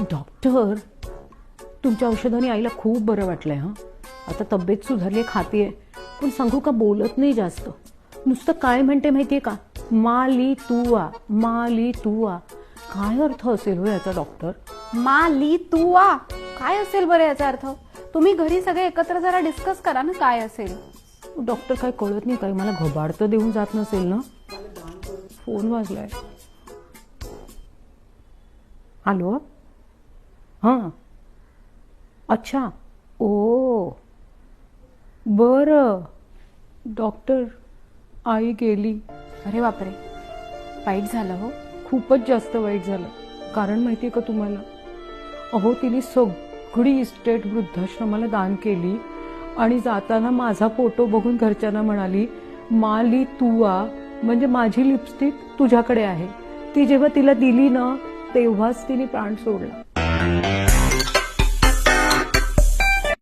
Doctor तुमच्या औषधाने आईला खूप बरं वाटलंय हां. आता तब्येत सुधारली खातीये. पण सांगू का बोलत नाही जास्त. नुसतं काय म्हणते माहितीये का? माली तुआ माली तुआ काय अर्थ असेल हो याचा डॉक्टर मा ली तू वा काय असेल बरं याचा अर्थ? तुम्ही घरी सगळे एकत्र जरा डिस्कस करा ना काय असेल. डॉक्टर काय कळत नाही काय मला घबाड तर देऊन जात नसेल ना? फोन वाजलाय. हॅलो हां. अच्छा. ओ. बरं. डॉक्टर आई गेली. अरे बापरे. वाईट झालं हो. खूपच जास्त वाईट झालं. कारण माहिती आहे का तुम्हाला? अहो तिने सगळी इस्टेट वृद्धाश्रमाला दान केली आणि जाताना माझा फोटो बघून घरच्यांना म्हणाली माली तुआ म्हणजे माझी लिपस्टिक तुझ्याकडे आहे. ती जेव्हा तिला दिली ना तेव्हाच तिने प्राण सोडला. Bye.